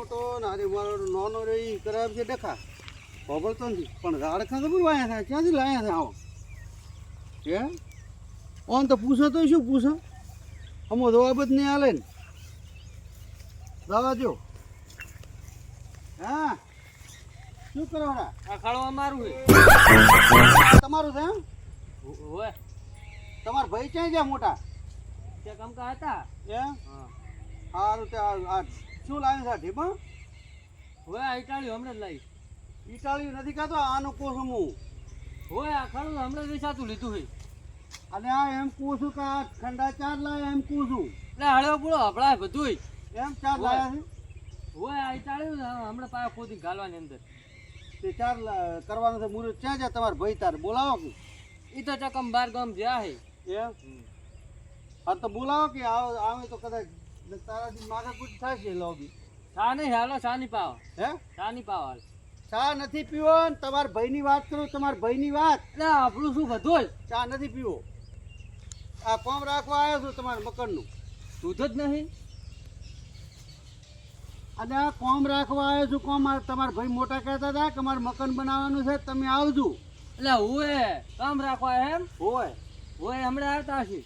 મોટો નારે મારો નાનો રે ઈ કરાવે છે ડખા. ખબર નથી પણ ઝાડખા ખબર વાયા થાય ક્યાંથી લાયા થાય આવો? હે? ઓન તો પૂછો તો શું પૂછો? અમો જવાબ જ નહીં હાલે ને. દવા જો. હા? શું કરવાના આ ખાડો અમારું છે. તમારું છે હોય. તમારા ભાઈ ક્યાં ગયા મોટા? ત્યાં કમકા હતા. એમ? હા. સારું તે આ આ શું લાવ્યું સાથે પણ હોય આ ઇટાળ્યું હમણાં જ લાવી ઇટાળ્યું નથી ખાતો આનું કોસું હું હોય આ ખરું હમણાં વેચાતું લીધું છે. અને આ એમ છું કે આ ઠંડા ચાર લાયા એમ છું એટલે હળવો પૂળો હપળાય બધુંય. એમ ચાર લાવ્યા છે? હોય આ ઇટાળ્યું હમણાં પાયા ખોદી ગાલવાની અંદર. તે ચાર કરવાનું છે મુરત. ક્યાં જાય તમારે ભાઈ તાર? બોલાવો કે? એ તો ચકમ બાર ગામ જ્યાં છે. એમ? હા તો બોલાવો કે આવો આવે તો કદાચ તારાથી માથાકૂટ છે લોબી. ચા નહીં હાલો ચા નહીં પાવ. હે? ચા નહીં પાવ હાલ. ચા નથી પીવો ને તમારા ભાઈની વાત કરું તમારા ભાઈની વાત. એટલે આપણું શું બધું ચા નથી પીવો. આ કોમ રાખવા આવ્યો છું તમારા મકરનું દૂધ જ નહીં? અને આ કોમ રાખવા આવ્યો છું કોમ તમારા ભાઈ મોટા કહેતા હતા કે મારે મકાન બનાવવાનું છે તમે આવજો. એટલે હોય કામ રાખવા એમ? હોય. હોય હમણાં આવતા છે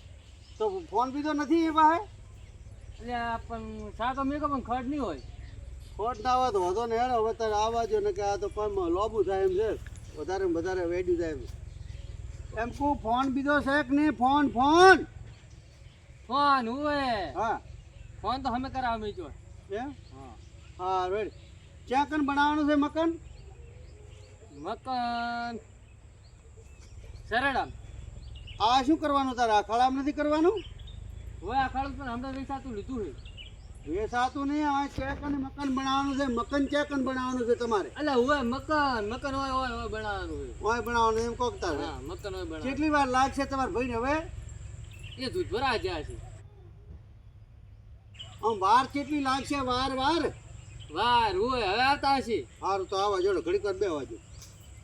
તો ફોન બીજો નથી એ પાસે? એટલે પણ ચા તો મેં કહું પણ ખડ નહીં હોય. ખોટ ના આવે તો વધો ને હેડો હવે તારે આવવા જો ને કે આ તો પણ લોબુ થાય એમ છે. વધારે ને વધારે વેડ્યું થાય એમ એમ ફોન બીજો છે કે નહીં? Phone phone! ફોન હોય હા. ફોન તો અમે કરાવ મેં જો એમ હા. હા રેડ. ક્યાં બનાવવાનું છે મકાન? મકાન સરળામ. આ શું કરવાનું તારે? આ ખળામ નથી કરવાનું? હોય આ ખાડું પણ હમણાં વેચાતું લીધું છે. વેસાતું નહીં આ ચેક અને મકાન બનાવવાનું છે. મકાન ચેક અને બનાવવાનું છે તમારે. એટલે હોય મકાન મકાન હોય હોય હોય બનાવવાનું હોય ઓય બનાવવાનું એમ કોકતા હા મકાન હોય બનાવવાનું. કેટલી વાર લાગશે તમારા ભાઈને હવે? એ દૂધ ભરા જાય છે. આમ વાર કેટલી લાગશે? વાર વાર? વાર ઓય હવે આવતા હશે. સારું તો આવા જોડો ઘડીક વાર બે વાજો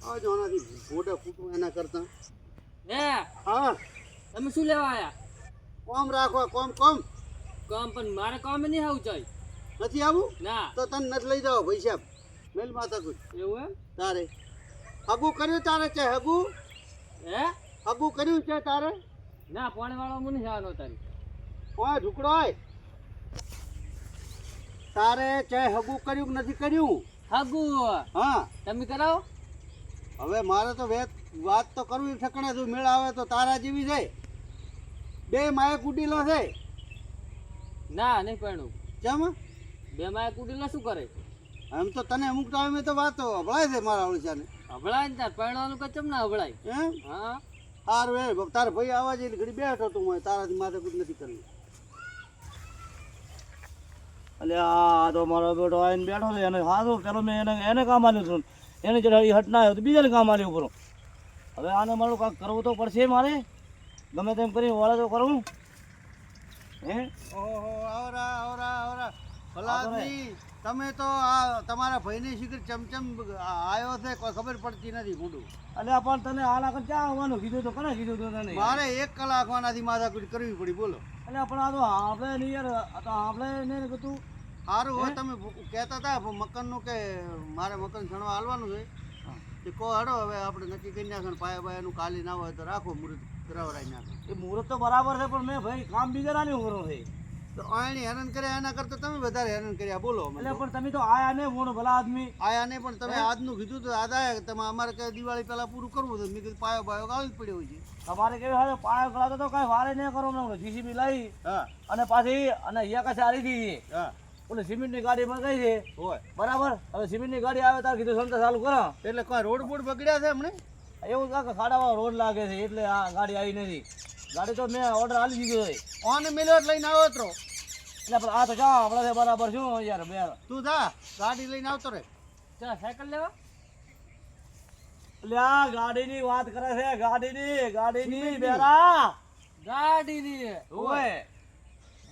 આવજો આનાથી મોઢા ફૂટવા એના કરતા. હે હા. તમે શું લેવા આયા? કોમ રાખવા કોમ કોમ. કોમ પણ મારે કોમ નહીં આવું જોઈએ નથી આવું? ના. તો તને નથી લઈ જાઓ ભાઈ સાહેબ. મેલ માતા કોઈ એવું એમ? તારે. હગુ કર્યું તારે છે હગુ? હે? હગુ કર્યું છે તારે? ના પાણી વાળો મને જવાનો તારી. ઓય ઢુકડો હોય તારે છે હગું કર્યું કે નથી કર્યું? હગુ? હા. તમે કરાવો. હવે મારે તો વેત વાત તો કરવી ઠકણે જો મેળ આવે તો તારા જેવી છે. બે માએ કુટીલો છે. ના નહીં પરણું. કેમ બે માયા કુટીલો શું કરે? એમ તો તને અમુક ટાઈમે તો વાતો હભળાય છે મારા ઓળખાને હભળાય ને તાર પરણવાનું કચમ ના હભળાય? એમ હા. સારું એ તારા ભાઈ આવા જઈને ઘડી બેઠો તું હોય તારાથી માથે કુछ નથી કરવી. એટલે આ તો મારો બેટો આવીને બેઠો છે એને સારું પેલો મેં એને એને કામ આલ્યું હતું. એને એ હટ ના આવ્યો તો બીજાને કામ આલ્યું ઉપર. હવે આને મારું કાંક કરવું તો પડશે મારે? ગમે તેમ કરી વાળા તો કરું હે. ઓહો આવરા આવરા આવરા. ભલા તમે તો આ તમારા ભાઈને શીખર ચમચમ આવ્યો છે કોઈ ખબર પડતી નથી મૂડું એટલે પણ તને આ આગળ ક્યાં આવવાનું? કીધું તો કોને કીધું તો તને? મારે એક કલાક વાનાથી માથાકૂટ કરવી પડી બોલો. એટલે પણ આ તો આપણે નહીં યાર. આ તો આપણે નહીં કીધું સારું હોય તમે કહેતા હતા મકાનનું કે મારે મકાન છણવા હાલવાનું છે? તે કહો હડો હવે આપણે નક્કી કરી નાખો પાયા નું કાલી ના હોય તો રાખો મુહૂર્ત કરાવડાવી નાખો એ મુહૂર્ત તો બરાબર છે પણ મેં ભાઈ કામ બીજા ના નહીં કરવું છે તો આયણી હેરાન કર્યા એના કરતા તમે વધારે હેરાન કર્યા બોલો એટલે પણ તમે તો આયા ને મોણો ભલા આદમી. આયા ને પણ તમે આજનું કીધું તો આજ આયા તમે અમારે કઈ દિવાળી પહેલા પૂરું કરવું તો મેં કીધું પાયો બાયો ગાળી જ પડ્યો છે. તમારે કેવી હાલે પાયો ગળાતો તો કઈ વારે નહીં કરો ને જીસીબી હા. અને પાછી અને અહીંયા કશે સારી દીધી હા. ઓલી સિમેન્ટની ગાડી મંગાઈ છે? હોય. બરાબર? હવે સિમેન્ટની ગાડી આવે તાર કીધું સંતા ચાલુ કરો. એટલે કોઈ રોડ બોડ બગડ્યા છે હમણે એવું કાંક ખાડામાં રોડ લાગે છે એટલે આ ગાડી આવી નથી. ગાડી તો મેં ઓર્ડર આપી દીધો છે. ઓન મિલર લઈને આવ્યો હતો એટલે પણ આ તો જા હમણાં છે બરાબર શું યાર બે તું જા ગાડી લઈને આવતો રે ચા સાયકલ લેવા? એટલે આ ગાડીની વાત કરે છે ગાડીની ગાડીની બેરા. ગાડીની? ઓય.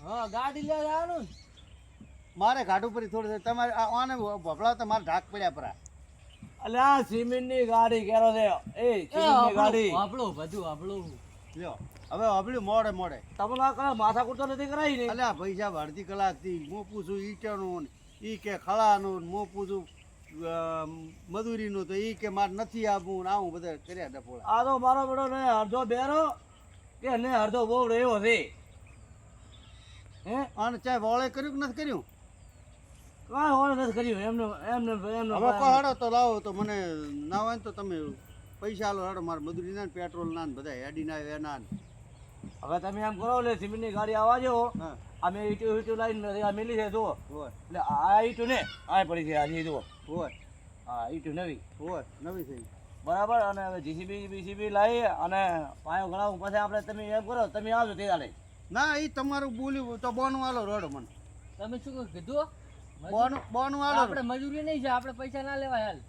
હા ગાડી લેવા જવાનું ને. મારે ઘાટ ઉપર થોડું તમારે આને ઓને તો મારે ઢાક પડ્યા પરા. અલે આ સિમેન્ટની ગાડી કેરો છે. એ સિમેન્ટની ગાડી. આપણો બધું આપણો લ્યો. હવે આપણું મોડે મોડે. તમને આ માથા કૂટતો નથી કરાવી ને? અલ્યા ભાઈ સાહેબ અડધી કલાકથી હું પૂછું ઈટાનું ને ઈ કે ખળાનું મોં પૂછું મજૂરીનું તો ઈ કે મારે નથી આપવું ને આવું બધા કર્યા ડપોળા આ તો મારો બેટો ને અડધો બેરો કે ને અડધો બહુ રહ્યો છે. હે? અને ચાહે વોળે કર્યું કે નથી કર્યું? કાંઈ હોળ નથી કર્યું. એમને એમને એમને હવે કોઈ હાડો તો લાવો તો મને ના હોય તો તમે પૈસા આલો હાડો. મારે મજૂરી ના પેટ્રોલ ના બધા હેડી ના એના હવે તમે એમ કરો એટલે સિમેન્ટની ગાડી આવવા જો અમે ઈટું ઈટું લાવીને આ મેલી છે જુઓ. એટલે આ ઈટું ને આ પડી છે આજે જુઓ. હોય. હા ઈટું નવી. હોય. નવી થઈ. બરાબર? અને હવે જીસીબી બીસીબી લાવી અને પાયો ગણાવું પછી આપણે તમે એમ કરો તમે આવજો તે દાડે ના એ તમારું બોલ્યું તો બોનું આલો રોડો મને. તમે શું કીધું? બોનું બોનું આલો આપણે મજૂરી નહીં છે આપણે પૈસા ના લેવાય હાલ.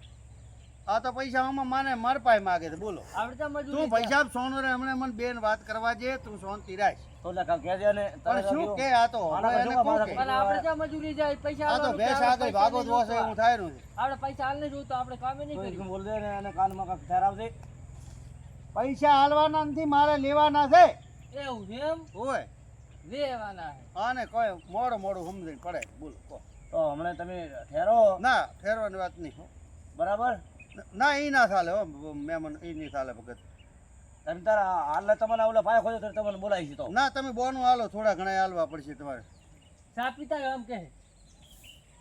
આ તો પૈસા આમાં માને માર પાસે માગે છે બોલો. આપણે તો મજૂરી તું પૈસા સોનો રે હમણાં મને બેન વાત કરવા જે તું શાંતિ રાખ તો એટલે કાંઈ કહેજે ને પણ શું કે આ તો? એને કોણ કે? પણ આપણે તો મજૂરી જાય પૈસા આ તો આલવાનું ભેંસ કે આપણે આગળ ભાગો નહીં જ જોતા. એવું થાયનું આપણે પૈસા હાલ નહીં જોતું આપણે કામે નહીં બોલ દે ને કાનમાં ઠેરાવજે પૈસા હાલવાના નથી મારે લેવાના છે. એવું છે એમ? હોય લેવાના છે. આને કોઈ મોડું મોડું સમજણ પડે બોલો. તો હમણાં તમે ઠેરો? ના ઠેરવાની વાત નહીં હો. બરાબર? ના એ ના ચાલે હો. મહેમાન એ નહીં ચાલે ભગત. તમે તારા હાલ તમને ઓલા ભાઈ ખોજો તો તમને બોલાવી તો. ના તમે બોનું હાલો થોડા ઘણા હાલવા પડશે તમારે. ચા પીતા એમ કે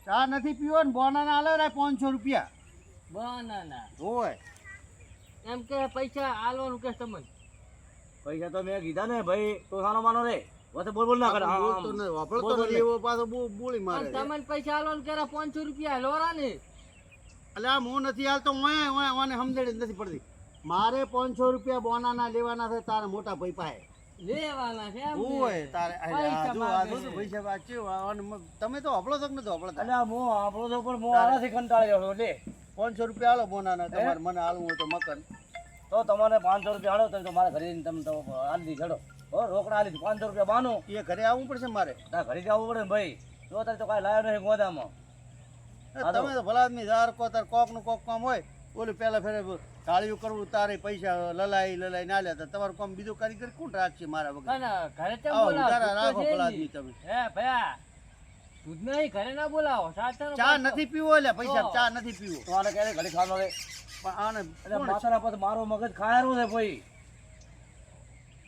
ચા નથી પીવો ને બોનાના હાલો રે પાંચસો રૂપિયા. બનાના. હોય. એમ કે પૈસા હાલવાનું કે તમને. પૈસા તો મેં કીધા ને ભાઈ તો સાનો માનો રે. વચ્ચે બોલ બોલ ના કરે. આમ, બોલતો નહીં, વાપરતો બોલ, બોલ એવો પાછો બોલી મારે. તમને પૈસા રૂપિયા લોરા ને? એટલે આમ હું નથી હાલતો ઓય ઓય ઓને સમજણ નથી પડતી. મારે પાંચસો રૂપિયા બોનાના લેવાના છે તારા મોટા ભાઈ પાસે લેવાના છે ઓય તારે આ જો આ જો પૈસા વાંચ્યું અને તમે તો આપણો છો કે નથી હપળતા અલ્યા આપણો તો પણ આનાથી કંટાળી ગયો લે. પાંચસો રૂપિયા આલો બોનાના તમારે મને આલવું હોય તો મકન. તો તમારે પાંચસો રૂપિયા આલો તો મારા ઘરે તમે તો આલી ચડો હો રોકડા આલી પાંચસો રૂપિયા બાનું. એ ઘરે આવવું પડશે મારે? ના ઘરે જવું પડે ને ભાઈ. જો તારે તો કાંઈ લાવ્યો નહીં ગોદામાં. તમે તો ભલા આદમી ધાર કો તાર કોકનું કોક કામ હોય ઓલું પેલા ફેરે કાળિયું કરવું તારે પૈસા લલાઈ લલાઈ ના લેતા તમારું કામ બીજું કારીગર કોણ રાખશે મારા વગર? ઘરે રાખો ભલા આદમી તમે. હે ભયા. દૂધ નહીં ઘરે ના બોલાવો. ચા નથી પીવો એટલે પૈસા ચા નથી પીવો. તો આને ક્યારે ઘડી ખાવાનો રે પણ આને માથાના પર મારો મગજ ખાયરું છે ભાઈ.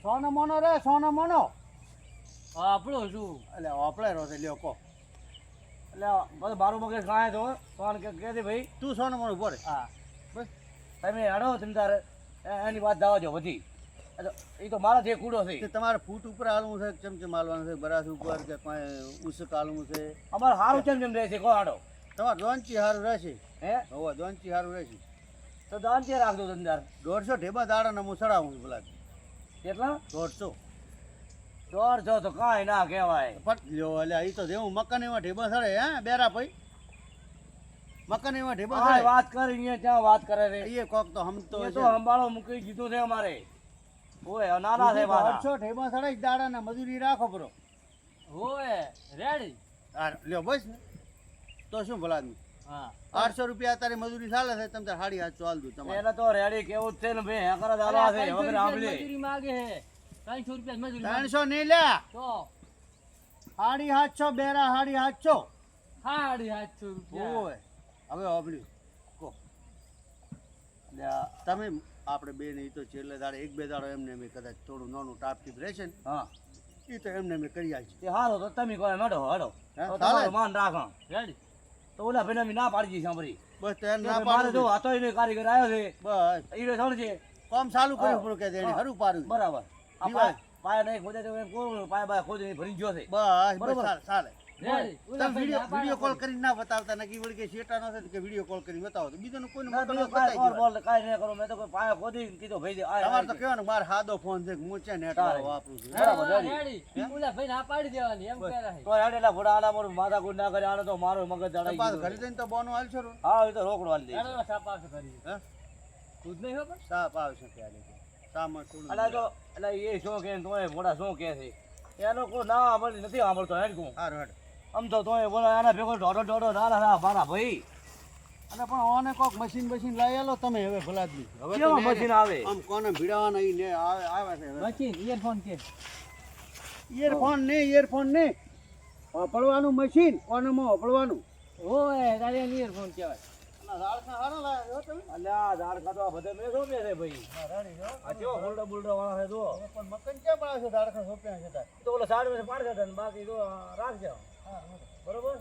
સોનો મોનો રે સોનો મોનો. આપણો શું એટલે આપણે રહો છે લ્યો કહો એટલે બસ મારું મગજ ખાય તો તો કે કે દે ભાઈ તું સોનો મોનો બોરે હા. બસ. તમે હડો તમે તારે. એની વાત દાવા જો બધી. એ તો મારા જે કૂડો છે. તે તમારે ફૂટ ઉપર હાલવું છે ચમચમ હાલવાનું છે? બરાસ ઉપર કે કાંઈ ઉસક હાલવું છે? અમારે સારું ચમચમ કેમ રહે છે કો હાડો. તમારે દોનચી સારું રહેશે? હે? હવે દોનચી સારું રહેશે. તો દાન છે રાખજો તમે દોઢસો ઢેબા દાડાના હું ચડાવું છું ભલા. કેટલા દોઢસો. દોઢસો તો કાંઈ ના કહેવાય. પટ લ્યો એટલે એ તો જેવું મકાન એવા ઢેબા સડે હે બેરા ભાઈ? મકાન એવા ઢેબા સડે વાત કરી ત્યાં વાત કરે રે એ કોક તો હમ તો તો હંબાળો મૂકી દીધું છે અમારે. ઓય નાના છે મારા. દોઢસો ઢેબા સડે દાડાના મજૂરી રાખો બરો. ઓય રેડી. આ લ્યો બસ ને. તો શું ભલા આઠસો રૂપિયા અત્યારે મજૂરી ચાલે છે તમે તાર સાડી આઠસો હાલ દઉં તમારે. એને તો રેડી કેવું છે ને ભાઈ હેકર જ છે વગર આંબલી. મજૂરી માંગે છે. ત્રણસો રૂપિયા મજૂરી. ત્રણસો નહીં લે. તો? સાડી આઠસો બેરા સાડી આઠસો સાડી સાતસો રૂપિયા. ઓય હવે વાપર્યું કો. તમે આપણે બે નહીં તો છેલ્લે દાડે એક બે દાડો એમને મેં કદાચ થોડું નાનું ટાપ ટીપ રહેશે ને હા. એ તો એમને મેં કરી આવી છે હારો તો તમે કહો એમ હેડો. હેડો ચાલે. માન રાખો રેડી? તો ઓલા ભાઈને અમે ના પાડી દીધી સાંભળી. બસ તો ના કે જો પાડું હતો એને કારીગર આવ્યો છે બસ. ઈ રે છે. કામ ચાલુ કર્યું પણ કે દેણી. હરું પાડ્યું. બરાબર. આ. પાય નહીં ખોદે તો કોણ પાય બાય ખોદી ભરી ગયો છે. બસ બરાબર. ચાલે. વીડિયો વીડિયો કોલ કરીને ના બતાવતા નકી વળી કે શેટા ન કે વીડિયો કોલ કરીને બતાવો. તો બીજાનું કોઈને ના કાંઈ કોલ દેવાનું. બોલ કાંઈ નહીં કરું. મેં તો કોઈ પાયો ખોદી કીધો ભાઈ આ તમારે તો કહેવાનું મારે સાદો ફોન છે કે હું છે નેટ. વાપરું છું. બરાબર, રેડી. રેડી ઓલા ભાઈ ના પાડી દેવાની એમ બસ. કહેવાય. તો હેડેલા ફોડા આના મોરું માથા કુટ ના કરે આને તો મારો મગજ જડાઈ પાછું ઘરે જઈને તો બોનું હાલશો ને હા એ તો રોકડો હાલ દે રેડો સાપ આવશે કરી હે? દૂધ નહીં ખબર સાપ આવશે ત્યારે સામાં થોડું એટલે તો એટલે એ શું કે તોય મોડા શું કે છે. એ લોકો ના સાંભળી નથી સાંભળતો હેડ કું સારું હેડ. આમ તો તોય બોલો આના ભેગો ઢોઢો ઢોઢો ના ના મારા ભાઈ. અને પણ ઓને કોક મશીન મશીન લઈ આલો તમે હવે ભલાદમી હવે કેવો મશીન આવે? આમ કોને ભીડાવાના ઈ ને આવે આવે છે મશીન ઇયરફોન કે. ઇયરફોન ને ઇયરફોન ને. વાપરવાનું મશીન કોનેમાં કહેવાય. અને રાડખા હારા લાયા છો અલ્યા ઝાડ ખાતો આ બધે મેં સોંપે છે ભાઈ. આ કેવો હોલ્ડર બુલ્ડર વાળા છે જો. હવે પણ મકાન ક્યાં બનાવે છે રાડખા સોંપ્યા છે તો ઓલા સાઈડમાં પાડ છે બાકી તો રાખજે. બરોબર